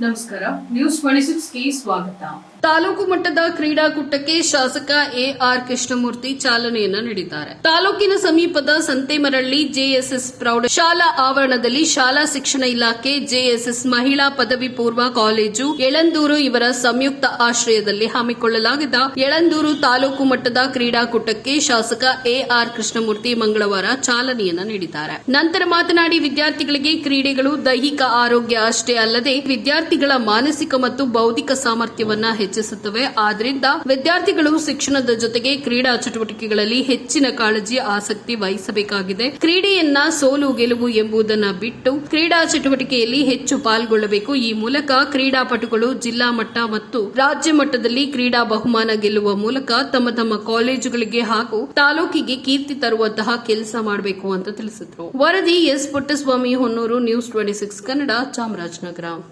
ನಮಸ್ಕಾರ. News twenty ಸಿಕ್ಸ್ಗೆ ಸ್ವಾಗತ. ತಾಲೂಕು ಮಟ್ಟದ ಕ್ರೀಡಾಕೂಟಕ್ಕೆ ಶಾಸಕ ಎಆರ್ ಕೃಷ್ಣಮೂರ್ತಿ ಚಾಲನೆಯನ್ನ ನೀಡಿದ್ದಾರೆ. ತಾಲೂಕಿನ ಸಮೀಪದ ಸಂತೇಮರಳ್ಳಿ ಜೆಎಸ್ಎಸ್ ಪ್ರೌಢ ಶಾಲಾ ಆವರಣದಲ್ಲಿ ಶಾಲಾ ಶಿಕ್ಷಣ ಇಲಾಖೆ ಜೆಎಸ್ಎಸ್ ಮಹಿಳಾ ಪದವಿ ಪೂರ್ವ ಕಾಲೇಜು ಯಳಂದೂರು ಇವರ ಸಂಯುಕ್ತ ಆಶ್ರಯದಲ್ಲಿ ಹಮ್ಮಿಕೊಳ್ಳಲಾಗಿದ್ದ ಯಳಂದೂರು ತಾಲೂಕು ಮಟ್ಟದ ಕ್ರೀಡಾಕೂಟಕ್ಕೆ ಶಾಸಕ ಎಆರ್ ಕೃಷ್ಣಮೂರ್ತಿ ಮಂಗಳವಾರ ಚಾಲನೆಯನ್ನ ನೀಡಿದ್ದಾರೆ. ನಂತರ ಮಾತನಾಡಿ, ವಿದ್ಯಾರ್ಥಿಗಳಿಗೆ ಕ್ರೀಡೆಗಳು ದೈಹಿಕ ಆರೋಗ್ಯ ಅಷ್ಟೇ ಅಲ್ಲದೆ ವಿದ್ಯಾರ್ಥಿಗಳ ಮಾನಸಿಕ ಮತ್ತು ಬೌದ್ಧಿಕ ಸಾಮರ್ಥ್ಯವನ್ನ ಹೆಚ್ಚಿಸುತ್ತವೆ. ಆದ್ರಿಂದ ವಿದ್ಯಾರ್ಥಿಗಳು ಶಿಕ್ಷಣದ ಜೊತೆಗೆ ಕ್ರೀಡಾ ಚಟುವಟಿಕೆಗಳಲ್ಲಿ ಹೆಚ್ಚಿನ ಕಾಳಜಿ, ಆಸಕ್ತಿ ವಹಿಸಬೇಕಾಗಿದೆ. ಕ್ರೀಡೆಯನ್ನ ಸೋಲು, ಗೆಲುವು ಎಂಬುದನ್ನ ಬಿಟ್ಟು ಕ್ರೀಡಾ ಚಟುವಟಿಕೆಯಲ್ಲಿ ಹೆಚ್ಚು ಪಾಲ್ಗೊಳ್ಳಬೇಕು. ಈ ಮೂಲಕ ಕ್ರೀಡಾಪಟುಗಳು ಜಿಲ್ಲಾ ಮಟ್ಟ ಮತ್ತು ರಾಜ್ಯ ಮಟ್ಟದಲ್ಲಿ ಕ್ರೀಡಾ ಬಹುಮಾನ ಗೆಲ್ಲುವ ಮೂಲಕ ತಮ್ಮ ತಮ್ಮ ಕಾಲೇಜುಗಳಿಗೆ ಹಾಗೂ ತಾಲೂಕಿಗೆ ಕೀರ್ತಿ ತರುವಂತಹ ಕೆಲಸ ಮಾಡಬೇಕು ಅಂತ ತಿಳಿಸಿದ್ರು. ವರದಿ S Puttaswamy Honnur, news twenty six Kannada, Chamarajanagar.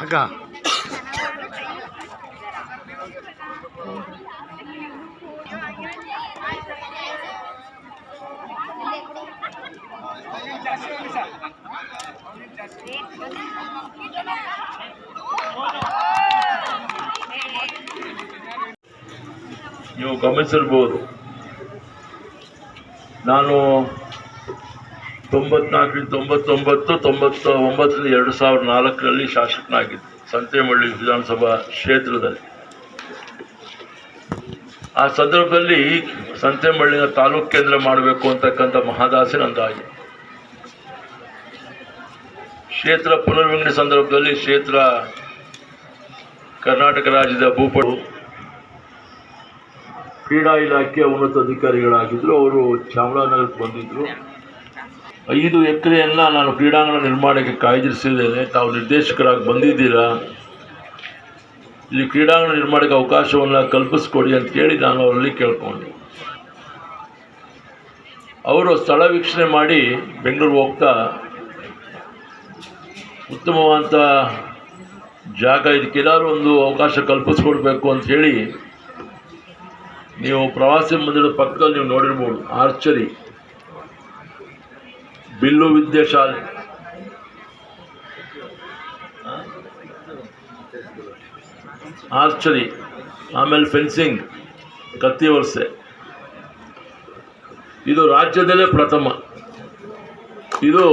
ಆಗ ನೀವು ಗಮನಿಸಿರ್ಬೋದು. ನಾನು ತೊಂಬತ್ನಾಲ್ಕರಿಂದ ತೊಂಬತ್ತೊಂಬತ್ತು ತೊಂಬತ್ತ ಒಂಬತ್ತರಿಂದ ಎರಡು ಸಾವಿರದ ನಾಲ್ಕರಲ್ಲಿ ಶಾಸಕನಾಗಿದ್ದೆ ಸಂತೇಮಳ್ಳಿ ವಿಧಾನಸಭಾ ಕ್ಷೇತ್ರದಲ್ಲಿ. ಆ ಸಂದರ್ಭದಲ್ಲಿ ಸಂತೇಮಳ್ಳಿನ ತಾಲೂಕು ಕೇಂದ್ರ ಮಾಡಬೇಕು ಅಂತಕ್ಕಂಥ ಮಹಾದಾಸೆ ನಂದಾಗಿ ಕ್ಷೇತ್ರ ಪುನರ್ವಿಂಗಡಣೆ ಸಂದರ್ಭದಲ್ಲಿ ಕ್ಷೇತ್ರ ಕರ್ನಾಟಕ ರಾಜ್ಯದ ಭೂಪಡು ಕ್ರೀಡಾ ಇಲಾಖೆಯ ಉನ್ನತ ಅಧಿಕಾರಿಗಳಾಗಿದ್ದರು ಅವರು ಚಾಮರಾಜನಗರಕ್ಕೆ ಬಂದಿದ್ದರು ಐದು ಎಕರೆಯನ್ನು ನಾನು ಕ್ರೀಡಾಂಗಣ ನಿರ್ಮಾಣಕ್ಕೆ ಕಾಯ್ದಿರಿಸಿದ್ದೇನೆ. ತಾವು ನಿರ್ದೇಶಕರಾಗಿ ಬಂದಿದ್ದೀರಾ? ಇಲ್ಲಿ ಕ್ರೀಡಾಂಗಣ ನಿರ್ಮಾಣಕ್ಕೆ ಅವಕಾಶವನ್ನು ಕಲ್ಪಿಸ್ಕೊಡಿ ಅಂತ ಕೇಳಿ ನಾನು ಅವರಲ್ಲಿ ಕೇಳ್ಕೊಂಡೆ. ಅವರು ಸ್ಥಳ ವೀಕ್ಷಣೆ ಮಾಡಿ ಬೆಂಗಳೂರು ಹೋಗ್ತಾ ಉತ್ತಮವಾದಂಥ ಜಾಗ ಇದಕ್ಕೆಲ್ಲಾರು ಒಂದು ಅವಕಾಶ ಕಲ್ಪಿಸ್ಕೊಡ್ಬೇಕು ಅಂತ ಹೇಳಿ ನೀವು ಪ್ರವಾಸಿ ಮಂದಿರದ ಪಕ್ಕದಲ್ಲಿ ನೀವು ನೋಡಿರ್ಬೋದು, ಆರ್ಚರಿ. ಬಿಲ್ಲು ವಿದ್ಯೆ ಶಾಲೆ. ಆರ್ಚರಿ, ಆಮೇಲೆ ಫೆನ್ಸಿಂಗ್, ಕತ್ತಿ ವರ್ಸೆ ಇದು ರಾಜ್ಯದಲ್ಲೇ ಪ್ರಥಮ. ಇದು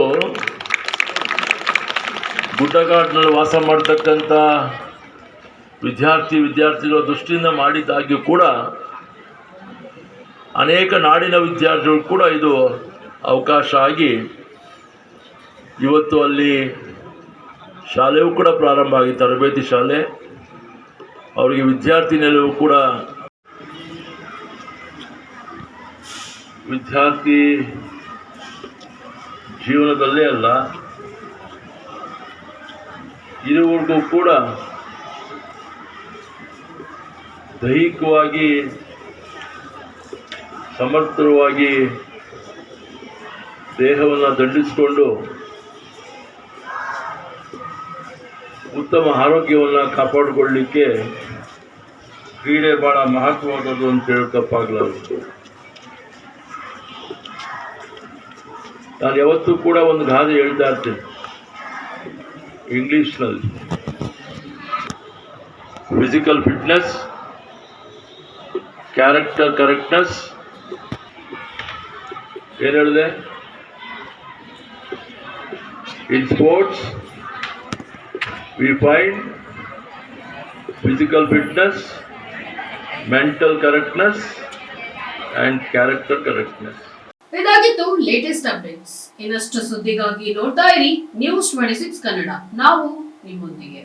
ಗುಡ್ಡಗಾಡಿನಲ್ಲಿ ವಾಸ ಮಾಡ್ತಕ್ಕಂಥ ವಿದ್ಯಾರ್ಥಿ, ವಿದ್ಯಾರ್ಥಿಗಳ ದೃಷ್ಟಿಯಿಂದ ಮಾಡಿದ್ದಾಗ್ಯೂ ಕೂಡ ಅನೇಕ ನಾಡಿನ ವಿದ್ಯಾರ್ಥಿಗಳು ಕೂಡ ಇದು ಅವಕಾಶ ಆಗಿ ಇವತ್ತು ಅಲ್ಲಿ ಶಾಲೆಯೂ ಕೂಡ ಪ್ರಾರಂಭ ಆಗಿದೆ ತರಬೇತಿ ಶಾಲೆ. ಅವರಿಗೆ ವಿದ್ಯಾರ್ಥಿ ನೆಲವು ಕೂಡ ವಿದ್ಯಾರ್ಥಿ ಜೀವನದಲ್ಲೇ ಅಲ್ಲ ಇದುವರೆಗೂ ಕೂಡ ದೈಹಿಕವಾಗಿ ಸಮರ್ಥವಾಗಿ ದೇಹವನ್ನು ದಂಡಿಸಿಕೊಂಡು ಉತ್ತಮ ಆರೋಗ್ಯವನ್ನು ಕಾಪಾಡಿಕೊಳ್ಳಲಿಕ್ಕೆ ಕ್ರೀಡೆ ಭಾಳ ಮಹತ್ವವಾದದ್ದು ಅಂತ ಹೇಳಿ ನಾನು ಯಾವತ್ತೂ ಕೂಡ ಒಂದು ಗಾದೆ ಹೇಳ್ತಾ ಇರ್ತೇನೆ. ಇಂಗ್ಲೀಷ್ನಲ್ಲಿ. ಫಿಸಿಕಲ್ ಫಿಟ್ನೆಸ್ ಕ್ಯಾರೆಕ್ಟರ್ ಕರೆಕ್ಟ್ನೆಸ್ ಏನು ಹೇಳಿದೆ? In sports we find physical fitness, mental correctness, and character correctness. ಇದಾಗಿತ್ತು ಲೇಟೆಸ್ಟ್ ಅಪ್ಡೇಟ್ಸ್ ಇನ್ನಷ್ಟು ಸುದ್ದಿಗಾಗಿ ನೋಡ್ತಾ ಇರಿ ನ್ಯೂಸ್ ಟ್ವೆಂಟಿ ಸಿಕ್ಸ್ ಕನ್ನಡ ನಾವು ನಿಮ್ಮೊಂದಿಗೆ